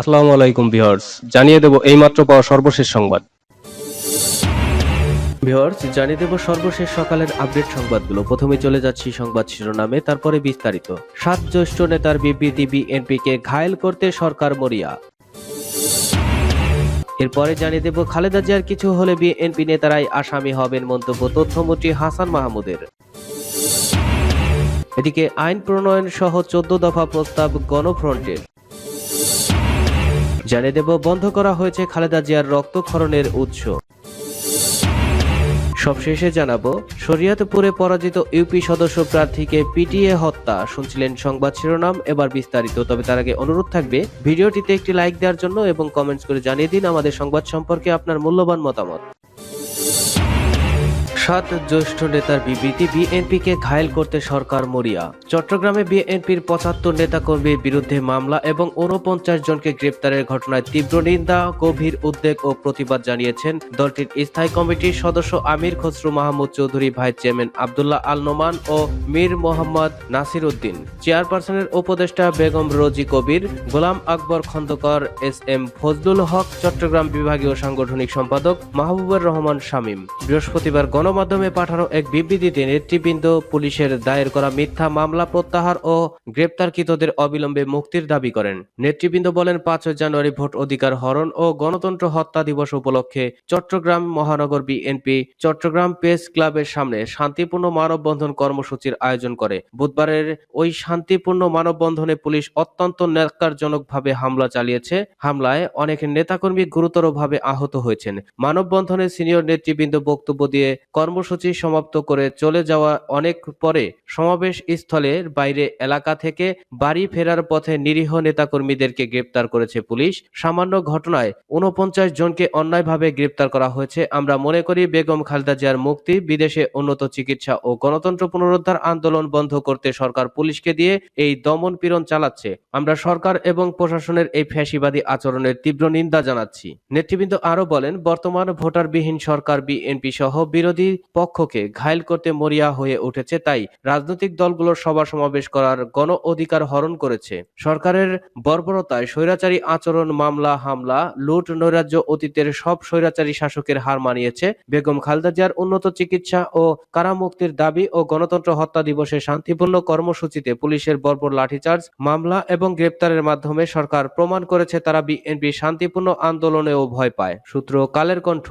আসসালামু আলাইকুম ভিউয়ার্স, জানিয়ে দেব এইমাত্র পাওয়া সর্বশেষ সংবাদ। ভিউয়ার্স, জানিয়ে দেব সর্বশেষ সকালের আপডেট সংবাদগুলো। প্রথমে চলে যাচ্ছি সংবাদ শিরোনামে, তারপরে বিস্তারিত। সাত জ্যেষ্ঠ নেতার বিবৃতি বিএনপিকে ঘায়েল করতে সরকার মরিয়া। এরপরে জানিয়ে দেব খালেদা জিয়ার কিছু হলে বিএনপি নেতারাই আসামি হবেন মন্তব্য তথ্যমন্ত্রী হাসান মাহমুদের। এদিকে আইন প্রণয়ন সহ চোদ্দ দফা প্রস্তাব গণফ্রন্টের। জানিয়ে দেব, বন্ধ করা হয়েছে খালেদা জিয়ার রক্তক্ষরণের উৎস। সবশেষে জানাব, শরিয়াতপুরে পরাজিত ইউপি সদস্য প্রার্থীকে পিটিএ হত্যা। শুনছিলেন সংবাদ শিরোনাম, এবার বিস্তারিত। তবে তার আগে অনুরোধ থাকবে, ভিডিওটিতে একটি লাইক দেওয়ার জন্য এবং কমেন্টস করে জানিয়ে দিন আমাদের সংবাদ সম্পর্কে আপনার মূল্যবান মতামত। সাত জ্যেষ্ঠ নেতার বিবৃতি বিএনপিকে ঘায়েল করতে সরকার মরিয়া। চট্টগ্রামে বিএনপির পঁচাত্তর নেতাকর্মীর বিরুদ্ধে মামলা এবং উনপঞ্চাশ জনকে গ্রেপ্তারের ঘটনায় তীব্র নিন্দা, গভীর উদ্বেগ ও প্রতিবাদ জানিয়েছেন দলটির স্থায়ী কমিটির সদস্য আমির খসরু মাহমুদ চৌধুরী, ভাইস চেয়ারম্যান আবদুল্লাহ আল নোমান ও মীর মোহাম্মদ নাসির উদ্দিন চেয়ারপারসনের উপদেষ্টা বেগম রোজি কবির, গোলাম আকবর খন্দকার, এস এম ফজলুল হক, চট্টগ্রাম বিভাগীয় সাংগঠনিক সম্পাদক মাহবুবুর রহমান শামীম। বৃহস্পতিবার গণমাধ্যমে পাঠানো এক বিবৃতিতে নেতৃবৃন্দ পুলিশের দায়ের করা মিথ্যা মামলা প্রত্যাহার ও গ্রেপ্তারকৃতদের অবিলম্বে মুক্তির দাবি করেন। নেতৃবৃন্দ বলেন পাঁচই জানুয়ারি ভোট অধিকার হরণ ও গণতন্ত্র হত্যা দিবস উপলক্ষে চট্টগ্রাম মহানগর বিএনপি চট্টগ্রাম প্রেস ক্লাবের সামনে শান্তিপূর্ণ মানববন্ধন কর্মসূচির আয়োজন করে। বুধবারের ওই শান্তিপূর্ণ মানববন্ধনে পুলিশ অত্যন্ত ন্যাক্কারজনকভাবে হামলা চালিয়েছে। হামলায় অনেক নেতাকর্মী গুরুতরভাবে আহত হয়েছেন। মানববন্ধনে সিনিয়র নেতৃবৃন্দ বক্তব্য দিয়ে কর্মসূচি সমাপ্ত করে চলে যাওয়া অনেক পরে সমাবেশ স্থলের বাইরে এলাকা থেকে বাড়ি ফেরার পথে নিরীহ নেতাকর্মীদেরকে গ্রেপ্তার করেছে পুলিশ। সামান্য ঘটনায় উনপঞ্চাশ জনকে অন্যায়ভাবে গ্রেপ্তার করা হয়েছে। আমরা মনে করি বেগম খালেদা জিয়ার মুক্তি, বিদেশে উন্নত চিকিৎসা ও গণতন্ত্র পুনরুদ্ধার আন্দোলন বন্ধ করতে সরকার পুলিশকে দিয়ে এই দমন পীড়ন চালাচ্ছে। আমরা সরকার এবং প্রশাসনের এই ফ্যাসিবাদী আচরণের তীব্র নিন্দা জানাচ্ছি। নেতৃবৃন্দ আরও বলেন, বর্তমান ভোটারবিহীন সরকার, বিএনপি সহ বিরোধী পক্ষকে ঘায়েল করতে মরিয়া হয়ে উঠেছে, তাই রাজনৈতিক দলগুলোর সভা সমাবেশ করার গণ অধিকার হরণ করেছে। সরকারের বর্বরতায় স্বৈরাচারী আচরণ, মামলা, হামলা, লুট, নৈরাজ্য অতীতের সব স্বৈরাচারী শাসকের হার মানিয়েছে। বেগম খালেদা জিয়ার উন্নত চিকিৎসা ও কারামুক্তির দাবি ও গণতন্ত্র হত্যা দিবসে শান্তিপূর্ণ কর্মসূচিতে পুলিশের বর্বর লাঠিচার্জ, মামলা এবং গ্রেপ্তারের মাধ্যমে সরকার প্রমাণ করেছে তারা বিএনপি শান্তিপূর্ণ আন্দোলনেও ভয় পায়। সূত্র কালের কণ্ঠ।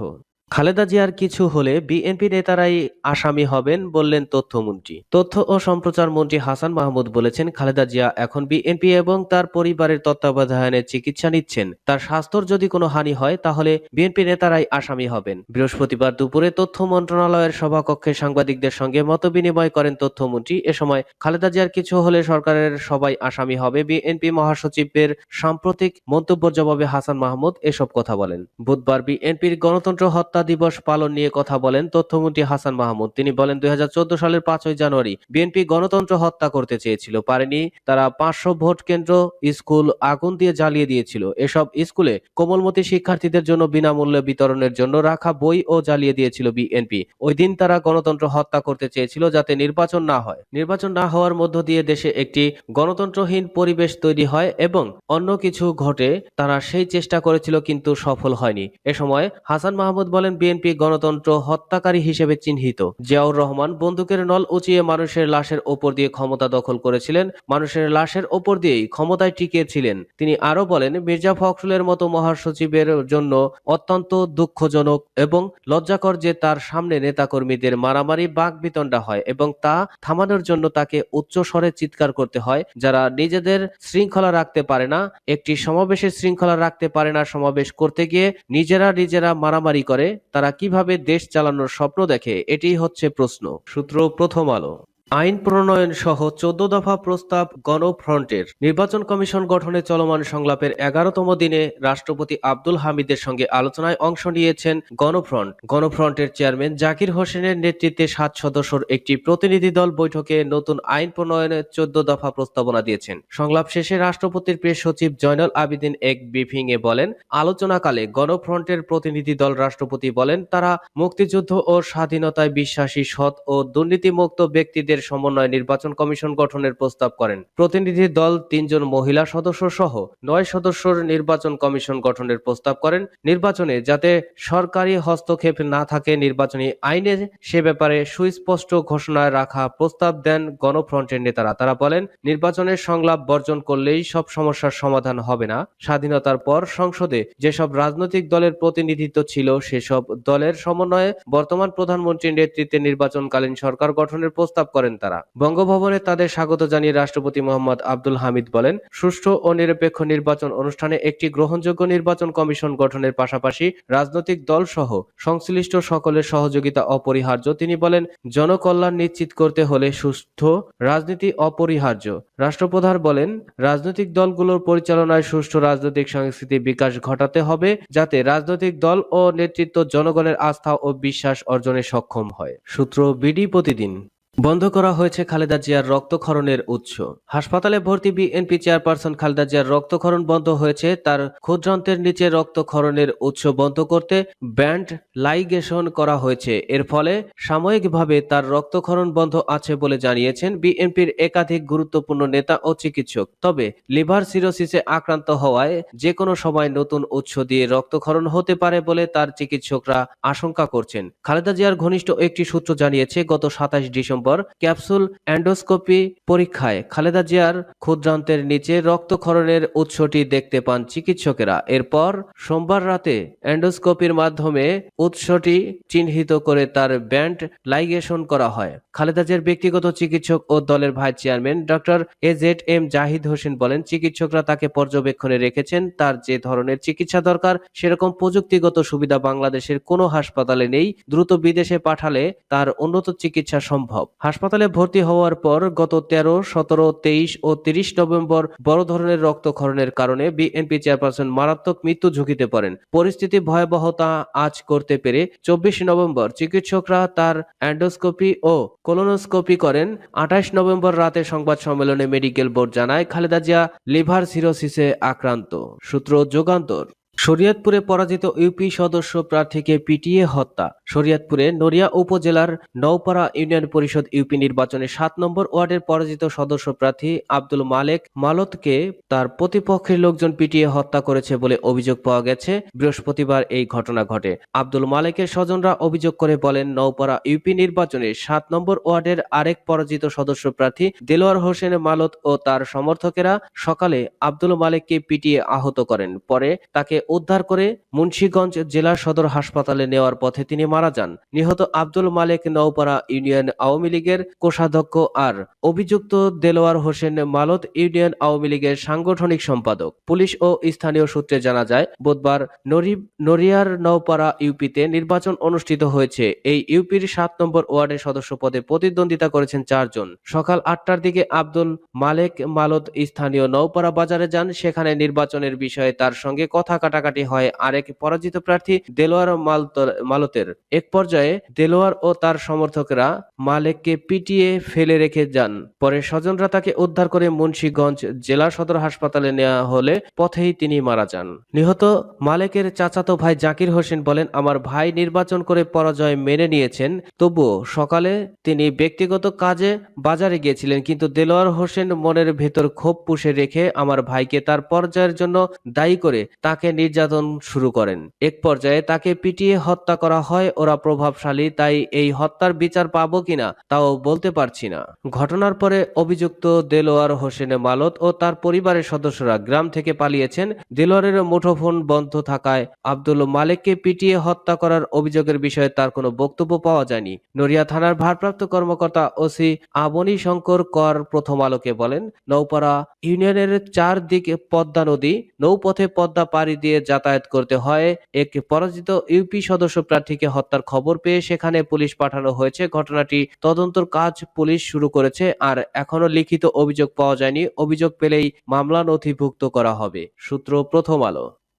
খালেদা জিয়ার কিছু হলে বিএনপি নেতারাই আসামি হবেন বললেন তথ্যমন্ত্রী। তথ্য ও সম্প্রচার মন্ত্রী হাসান মাহমুদ বলেছেন, খালেদা জিয়া এখন বিএনপি এবং তার পরিবারের তত্ত্বাবধানে চিকিৎসা নিচ্ছেন। তার স্বাস্থ্যর যদি কোনো হানি হয়, তাহলে বিএনপি নেতারাই আসামি হবেন। বৃহস্পতিবার দুপুরে তথ্য মন্ত্রণালয়ের সভাকক্ষে সাংবাদিকদের সঙ্গে মতবিনিময় করেন তথ্যমন্ত্রী। এ সময় খালেদা জিয়ার কিছু হলে সরকারের সবাই আসামি হবে বিএনপি মহাসচিবের সাম্প্রতিক মন্তব্যের জবাবে হাসান মাহমুদ এসব কথা বলেন। বুধবার বিএনপির গণতন্ত্র হত্যা দিবস পালন নিয়ে কথা বলেন তথ্যমন্ত্রী হাসান মাহমুদ। তিনি বলেন, দুই হাজার চোদ্দ সালের পাঁচই জানুয়ারি বিএনপি গণতন্ত্র হত্যা করতে চেয়েছিল। পারেনি, তারা পাঁচশো ভোট কেন্দ্র, স্কুল আগুন দিয়ে জ্বালিয়ে দিয়েছিল। এসব স্কুলে কোমলমতি শিক্ষার্থীদের জন্য বিনামূল্যে বিতরণের জন্য রাখা বই ও জ্বালিয়ে দিয়েছিল বিএনপি। ওই দিন তারা গণতন্ত্র হত্যা করতে চেয়েছিল যাতে নির্বাচন না হয়। নির্বাচন না হওয়ার মধ্য দিয়ে দেশে একটি গণতন্ত্রহীন পরিবেশ তৈরি হয় এবং অন্য কিছু ঘটে তারা সেই চেষ্টা করেছিল কিন্তু সফল হয়নি। এ সময় হাসান মাহমুদ বলেন বিএনপি গণতন্ত্র হত্যাকারী হিসেবে চিহ্নিত। জিয়াউর রহমান বন্দুকের নল উঁচিয়ে মানুষের লাশের ওপর দিয়ে ক্ষমতা দখল করেছিলেন। মানুষের লাশের ওপর দিয়েই ক্ষমতায় টিকেছিলেন। তিনি আরও বলেন, মির্জা ফখরুলের মতো মহাসচিবের জন্য অত্যন্ত দুঃখজনক এবং লজ্জাকর যে তার সামনে নেতাকর্মীদের মারামারি বাক বিতণ্ডা হয় এবং তা থামানোর জন্য তাকে উচ্চ স্বরে চিৎকার করতে হয়, যারা নিজেদের শৃঙ্খলা রাখতে পারে না, একটি সমাবেশের শৃঙ্খলা রাখতে পারে না সমাবেশ করতে গিয়ে নিজেরা নিজেরা মারামারি করে। তারা কীভাবে দেশ চালানোর স্বপ্ন দেখে এটি হচ্ছে প্রশ্ন। সূত্র প্রথম আলো। আইন প্রণয়ন সহ চোদ্দ দফা প্রস্তাব গণফ্রন্টের। নির্বাচন কমিশন গঠনে চলমান সংলাপের এগারোতম দিনে রাষ্ট্রপতি আব্দুল হামিদের সঙ্গে আলোচনায় অংশ নিয়েছেন গণফ্রন্ট। গণফ্রন্টের চেয়ারম্যান জাকির হোসেনের নেতৃত্বে সাত সদস্যর একটি প্রতিনিধি দল বৈঠকে নতুন আইন প্রণয়নের চোদ্দ দফা প্রস্তাবনা দিয়েছেন। সংলাপ শেষে রাষ্ট্রপতির প্রেস সচিব জয়নাল আবিদিন এক ব্রিফিং এ বলেন, আলোচনাকালে গণফ্রন্টের প্রতিনিধি দল রাষ্ট্রপতি বলেন, তারা মুক্তিযুদ্ধ ও স্বাধীনতায় বিশ্বাসী, সৎ ও দুর্নীতিমুক্ত ব্যক্তিদের এর সমন্বয়ে নির্বাচন কমিশন গঠনের প্রস্তাব করেন। প্রতিনিধি দল তিনজন মহিলা সদস্য সহ নয় সদস্যর নির্বাচন কমিশন গঠনের প্রস্তাব করেন। নির্বাচনে যাতে সরকারি হস্তক্ষেপ না থাকে, নির্বাচনী আইনে সে ব্যাপারে সুস্পষ্ট ঘোষণায় রাখা প্রস্তাব দেন গণফ্রন্টের নেতারা। তারা বলেন, নির্বাচনের সংলাপ বর্জন করলেই সব সমস্যার সমাধান হবে না। স্বাধীনতার পর সংসদে যেসব রাজনৈতিক দলের প্রতিনিধিত্ব ছিল, সেসব দলের সমন্বয়ে বর্তমান প্রধানমন্ত্রীর নেতৃত্বে নির্বাচনকালীন সরকার গঠনের প্রস্তাব করেন। তারা। বঙ্গভবনে তাদের স্বাগত জানিয়ে রাষ্ট্রপতি মোহাম্মদ আব্দুল হামিদ বলেন, সুষ্ঠু ও নিরপেক্ষ নির্বাচন অনুষ্ঠানে একটি গ্রহণযোগ্য নির্বাচন কমিশন গঠনের পাশাপাশি রাজনৈতিক দল সহ সংশ্লিষ্ট সকলের সহযোগিতা অপরিহার্য। তিনি বলেন, জনকল্যাণ নিশ্চিত করতে হলে সুস্থ রাজনীতি অপরিহার্য। রাষ্ট্রপ্রধান বলেন, রাজনৈতিক দলগুলোর পরিচালনায় সুষ্ঠু রাজনৈতিক সংস্কৃতি বিকাশ ঘটাতে হবে যাতে রাজনৈতিক দল ও নেতৃত্ব জনগণের আস্থা ও বিশ্বাস অর্জনে সক্ষম হয়। সূত্র বিডি প্রতিদিন। বন্ধ করা হয়েছে খালেদা জিয়ার রক্তক্ষরণের উৎস। হাসপাতালে ভর্তি বিএনপি চেয়ারপারসন খালেদা জিয়ার রক্তক্ষরণ বন্ধ হয়েছে। তার ক্ষুদ্রান্তের নিচে রক্তক্ষরণের উৎস বন্ধ করতে ব্যান্ড লাইগেশন করা হয়েছে। এর ফলে সাময়িকভাবে তার রক্তক্ষরণ বন্ধ আছে বলে জানিয়েছেন বিএনপির একাধিক গুরুত্বপূর্ণ নেতা ও চিকিৎসক। তবে লিভার সিরোসিসে আক্রান্ত হওয়ায় যে কোনো সময় নতুন উৎস দিয়ে রক্তক্ষরণ হতে পারে বলে তার চিকিৎসকরা আশঙ্কা করছেন। খালেদা জিয়ার ঘনিষ্ঠ একটি সূত্র জানিয়েছে, গত সাতাশ ডিসেম্বর ক্যাপসুল অ্যান্ডোস্কোপি পরীক্ষায় খালেদা জিয়ার ক্ষুদ্রান্তের নিচে রক্তক্ষরণের উৎসটি দেখতে পান চিকিৎসকেরা। এরপর সোমবার রাতে অ্যান্ডোস্কোপির মাধ্যমে উৎসটি চিহ্নিত করে তার ব্যান্ড লাইগেশন করা হয়। খালেদা জিয়ার ব্যক্তিগত চিকিৎসক ও দলের vice chairman doctor A Z M Zahid Hossain বলেন, চিকিৎসকরা তাকে পর্যবেক্ষণে রেখেছেন, তার যে ধরনের চিকিৎসা দরকার, সেরকম প্রযুক্তিগত সুবিধা বাংলাদেশের কোনো হাসপাতালে নেই, দ্রুত বিদেশে পাঠালে তার উন্নত চিকিৎসা সম্ভব। হাসপাতালে ভর্তি হওয়ার পর গত তেরো, সতেরো, তেইশ ও তিরিশ নভেম্বর বড় ধরনের রক্তক্ষরণের কারণে বিএনপি চেয়ারপারসন মারাত্মক মৃত্যু ঝুঁকিতে পড়েন। পরিস্থিতি ভয়াবহতা আজ করতে পেরে চব্বিশ নভেম্বর চিকিৎসকরা তার অ্যান্ডোস্কোপি ও কোলোনোস্কোপি করেন। আঠাশ নভেম্বর রাতে সংবাদ সম্মেলনে মেডিকেল বোর্ড জানায়, খালেদা জিয়া লিভার সিরোসিসে আক্রান্ত। সূত্র যুগান্তর। শরীয়তপুরে পরাজিত ইউপি সদস্য প্রার্থীকে পিটিয়ে হত্যা। শরীয়তপুরে নড়িয়া উপজেলার নওপাড়া ইউনিয়ন পরিষদ ইউপি নির্বাচনে সাত নম্বর ওয়ার্ডের পরাজিত সদস্য প্রার্থী আব্দুল মালেক মালতকে তার প্রতিপক্ষের লোকজন পিটিয়ে হত্যা করেছে বলে অভিযোগ পাওয়া গেছে। বৃহস্পতিবার এই ঘটনা ঘটে। আব্দুল মালেকের স্বজনরা অভিযোগ করে বলেন, নওপাড়া ইউপি নির্বাচনে সাত নম্বর ওয়ার্ডের আরেক পরাজিত সদস্য প্রার্থী দেলোয়ার হোসেন মালত ও তার সমর্থকেরা সকালে আব্দুল মালেককে পিটিয়ে আহত করেন। পরে তাকে উদ্ধার করে মুন্সীগঞ্জ জেলা সদর হাসপাতালে নেওয়ার পথে তিনি মারা যান। নিহত আব্দুল মালেক নওপাড়া ইউনিয়ন আওয়ামী লীগের কোষাধ্যক্ষ আর অভিযুক্ত দেলোয়ার হোসেন মালত ইউনিয়ন আওয়ামী লীগের সাংগঠনিক সম্পাদক। পুলিশ ও স্থানীয় সূত্রে জানা যায়, বুধবার নরি- নড়িয়ার নওপাড়া ইউপিতে নির্বাচন অনুষ্ঠিত হয়েছে। এই ইউপির সাত নম্বর ওয়ার্ডের সদস্য পদে প্রতিদ্বন্দ্বিতা করেছেন চারজন। সকাল আটটার দিকে আব্দুল মালেক মালত স্থানীয় নওপাড়া বাজারে যান। সেখানে নির্বাচনের বিষয়ে তার সঙ্গে কথা কাটাকাটি হয়। আরেক পরাজিত প্রার্থী দেলোয়ার মালতের এক পর্যায়ে দেলোয়ার ও তার সমর্থকরা মালেককে পিটিয়ে ফেলে রেখে যান। পরে স্বজনরা তাকে উদ্ধার করে মুন্সীগঞ্জ জেলা সদর হাসপাতালে নেওয়া হলে পথেই তিনি মারা যান। নিহত মালেকের চাচাতো ভাই জাকির হোসেন বলেন, আমার ভাই নির্বাচন করে পরাজয় মেনে নিয়েছেন, তবুও সকালে তিনি ব্যক্তিগত কাজে বাজারে গিয়েছিলেন, কিন্তু দেলোয়ার হোসেন মনের ভেতর ক্ষোভ পুষে রেখে আমার ভাইকে তার পর্যায়ের জন্য দায়ী করে তাকে নির্যাতন শুরু করেন। এক পর্যায়ে তাকে পিটিয়ে হত্যা করা হয়, ওরা প্রভাবশালী, তাই এই হত্যার বিচার পাবো কিনা তাও বলতে পারছি না। ঘটনার পরে অভিযুক্ত দেলোয়ার হোসেন মালত ও তার পরিবারের সদস্যরা গ্রাম থেকে পালিয়েছেন। দেলোয়ারের মুঠোফোন বন্ধ থাকায় আব্দুল মালেককে পিটিয়ে হত্যা করার অভিযোগের বিষয়ে তার কোনো বক্তব্য পাওয়া যায়নি। নড়িয়া থানার ভারপ্রাপ্ত কর্মকর্তা ওসি আবনী শঙ্কর কর প্রথম আলোকে বলেন, নৌপাড়া ইউনিয়নের চারদিকে পদ্মা নদী, নৌপথে পদ্মা পাড়ি দিয়ে যাতায়াত করতে হয়। এক পরাজিত ইউপি সদস্য প্রার্থীকে হত্যার খবর পেয়ে সেখানে পুলিশ পাঠানো হয়েছে। ঘটনাটি তদন্তর কাজ পুলিশ শুরু করেছে আর এখনও লিখিত অভিযোগ পাওয়া যায়নি। অভিযোগ পেলেই মামলা নথিভুক্ত করা হবে। সূত্র প্রথম আলো।